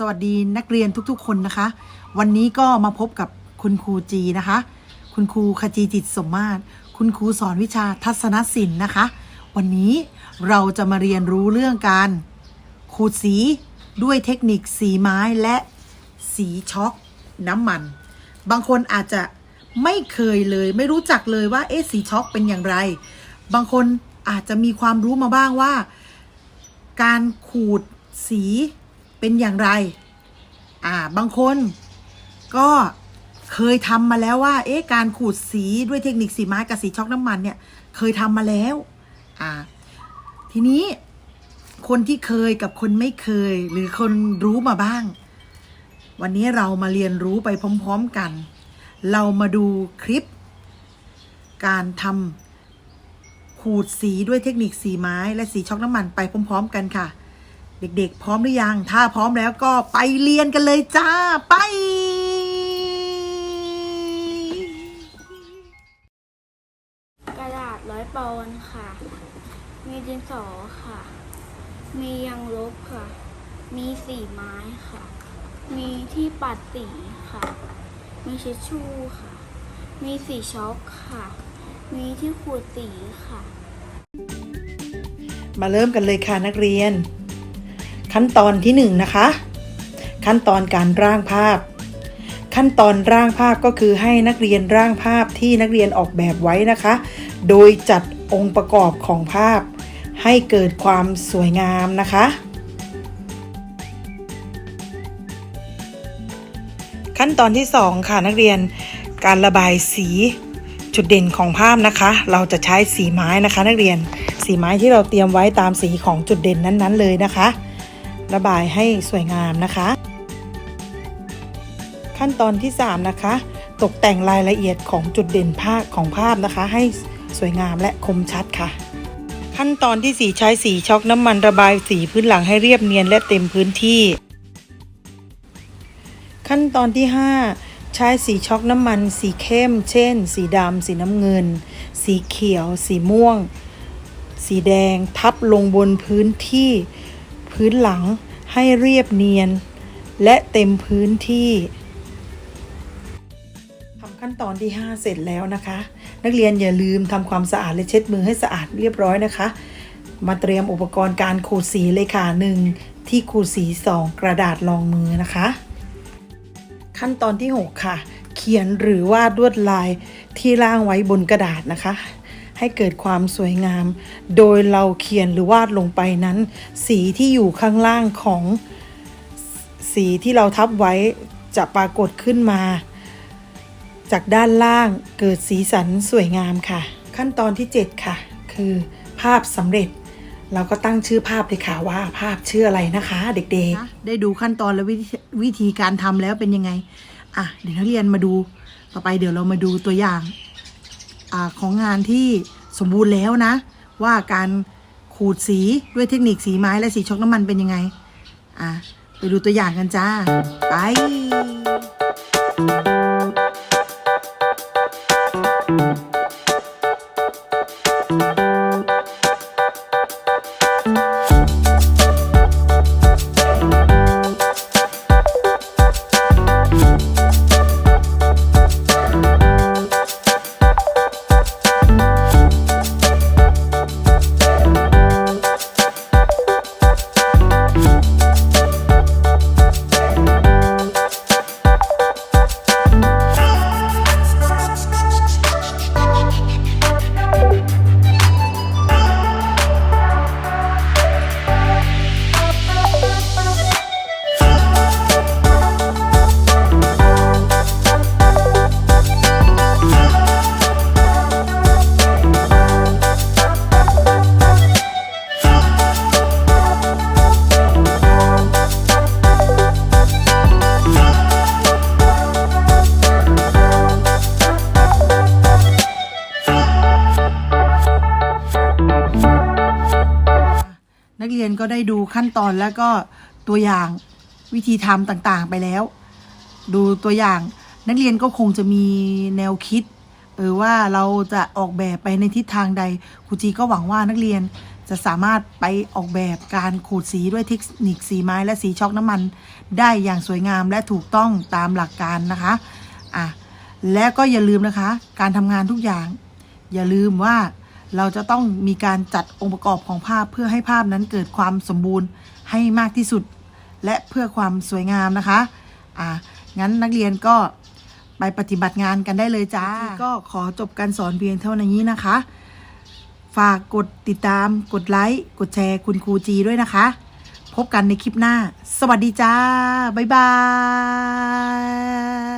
สวัสดีนักเรียนทุกๆ คนนะคะ วันนี้ก็มาพบกับคุณครูจีนะคะ คุณครูขจีจิตสมมาตรคุณครูสอนวิชาทัศนศิลป์นะคะ วันนี้เราจะมาเรียนรู้เรื่องการขูดสีด้วยเทคนิคสีไม้และสีช็อกน้ำมัน บางคนอาจจะไม่เคยเลย ไม่รู้จักเลยว่าเอ๊ะสีช็อกเป็นอย่างไร บางคนอาจจะมีความรู้มาบ้างว่า การขูดสี เป็นอย่างไร อ่า บางคนก็เคยทำมาแล้วว่า เอ๊ะ การขูดสีด้วยเทคนิคสีไม้กับสีช็อกน้ำมันเนี่ย เคยทำมาแล้ว อ่า ทีนี้คนที่เคยกับคนไม่เคย หรือคนรู้มาบ้าง วันนี้เรามาเรียนรู้ไปพร้อม ๆกัน เรามาดูคลิป การทำขูดสีด้วยเทคนิคสีไม้และสีช็อกน้ำมันไปพร้อม ๆ กันค่ะ เด็กๆ พร้อมหรือยัง ถ้าพร้อมแล้วก็ไปเรียนกันเลยจ้า ไป กระดาษร้อยปอนด์ค่ะ มีดินสอค่ะ มียางลบค่ะ มีสีไม้ค่ะ มีที่ปัดสีค่ะ มีเช็ดชู่ค่ะ มีสีช็อกค่ะ มีที่ขูดสีค่ะ มาเริ่มกันเลยค่ะนักเรียน ขั้นตอนที่หนึ่งนะคะ ขั้นตอนการร่างภาพ ขั้นตอนร่างภาพก็คือให้นักเรียนร่างภาพที่นักเรียนออกแบบไว้นะคะ โดยจัดองค์ประกอบของภาพ ให้เกิดความสวยงามนะคะ ขั้นตอนที่ 2 ค่ะนักเรียนการระบายสีจุดเด่นของภาพนะคะ เราจะใช้สีไม้นะคะ นักเรียนสีไม้ที่เราเตรียมไว้ตามสีของจุดเด่นนั้นๆเลยนะคะ ระบายให้สวยงามนะคะ ขั้นตอนที่ 3 นะคะ ตกแต่งรายละเอียดของจุดเด่นภาพของภาพนะคะ ให้สวยงามและคมชัดค่ะ ขั้นตอนที่ 4 ใช้สีช็อกน้ำมันระบายสีพื้นหลังให้เรียบเนียนและเต็มพื้นที่ ขั้นตอนที่ 5 ใช้สีช็อกน้ำมัน สีเข้ม เช่น สีดำสีน้ำเงิน สีเขียว สีม่วง สีแดงทับลงบนพื้นที่ พื้นหลังให้เรียบเนียน และเต็มพื้นที่ทำขั้นตอนที่ 5 เสร็จแล้วนะคะ นักเรียนอย่าลืมทำความสะอาดและเช็ดมือให้สะอาดเรียบร้อยนะคะ มาเตรียมอุปกรณ์การขูดสีเลยค่ะหนึ่งที่ขูดสี 2 กระดาษรองมือนะคะ ขั้นตอนที่ 6 ค่ะ เขียนหรือวาดลวดลายที่ร่างไว้บนกระดาษนะคะ ให้เกิดความสวยงาม โดยเราเขียนหรือวาดลงไปนั้น สีที่อยู่ข้างล่างของสีที่เราทับไว้จะปรากฏขึ้นมา จากด้านล่างเกิดสีสันสวยงามค่ะ ขั้นตอนที่ 7 ค่ะ คือภาพสำเร็จเราก็ตั้งชื่อภาพเลยค่ะว่าภาพชื่ออะไรนะคะ เด็กๆ ได้ดูขั้นตอนและวิธีวิธีการทำแล้วเป็นยังไง อะเดี๋ยวนักเรียนมาดู ต่อไปเดี๋ยวเรามาดูตัวอย่าง อของงานที่สมบูรณ์แล้วนะ ว่าการขูดสีด้วยเทคนิคสีไม้และสีช็อกน้ำมันเป็นยังไง อะ ไปดูตัวอย่างกันจ้า ไป เรียนก็ได้ดูขั้นตอนแล้วก็ตัวอย่างวิธีทำต่างๆไปแล้ว ดูตัวอย่างนักเรียนก็คงจะมีแนวคิดเออว่าเราจะออกแบบไปในทิศทางใดครูจีก็หวังว่านักเรียนจะสามารถไปออกแบบการขูดสีด้วยเทคนิคสีไม้และสีช็อกน้ำมัน ได้อย่างสวยงามและถูกต้องตามหลักการนะคะอะและก็อย่าลืมนะคะ การทำงานทุกอย่าง อย่าลืมว่า เราจะต้องมีการจัดองค์ประกอบของภาพเพื่อให้ภาพนั้นเกิดความสมบูรณ์ให้มากที่สุด และเพื่อความสวยงามนะคะอะงั้นนักเรียนก็ไปปฏิบัติงานกันได้เลยจ้า ก็ขอจบการสอนเพียงเท่านี้นะคะ ฝากกดติดตาม กดไลค์ กดแชร์คุณครูจีด้วยนะคะ พบกันในคลิปหน้า สวัสดีจ้า บ๊ายบาย